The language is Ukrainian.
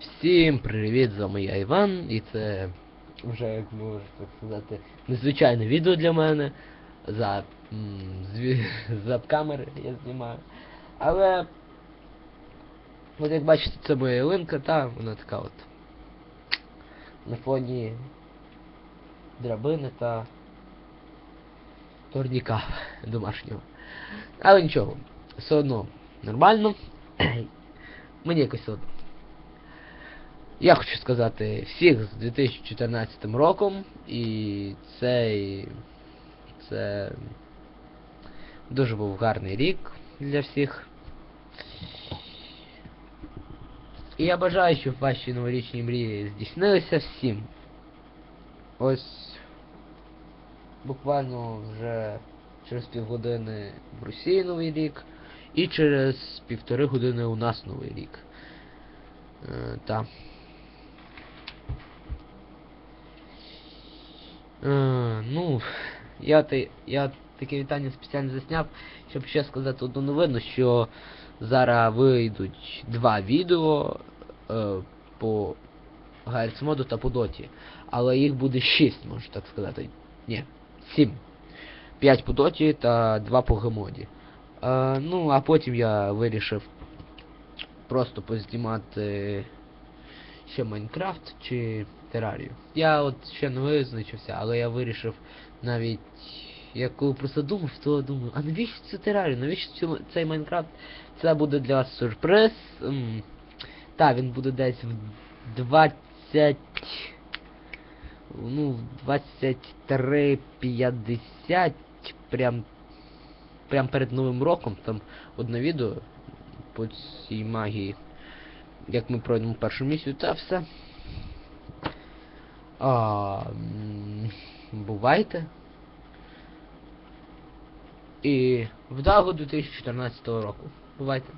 Всім привіт, з вами я Іван, і це вже, як можна так сказати, незвичайне відео для мене. За, за камери я знімаю. Але, от як бачите, це моя ялинка, та вона така от на фоні драбини та турніка домашнього. Але нічого, все одно нормально. Мені якось от я хочу сказати всіх з 2014 роком і цей це дуже був гарний рік для всіх. І я бажаю, щоб ваші новорічні мрії здійснилися всім. Ось буквально вже через півгодини в Росії Новий рік і через півтори години у нас Новий рік. Е, та. Е, ну, я, те, я таке вітання спеціально засняв, щоб ще сказати одну новину, що зараз вийдуть два відео е, по моду та по доті. Але їх буде 6, можу так сказати. Ні, 7. 5 по доті та 2 по гемоді. Е, ну, а потім я вирішив просто познімати ще Майнкрафт чи Терарію. Я от ще не визначився, але я вирішив навіть. Я коли просто думав, то думаю, а навіщо цю терарію? Навіщо цей Майнкрафт? Це буде для вас сюрприз. Та, він буде десь в 20. Ну, в 23.50. Прям. Прям перед Новим роком. Там одне відео по цій магії. Як ми пройдемо першу місію, та все. А, бувайте. І вдалого 2014 року. Бувайте.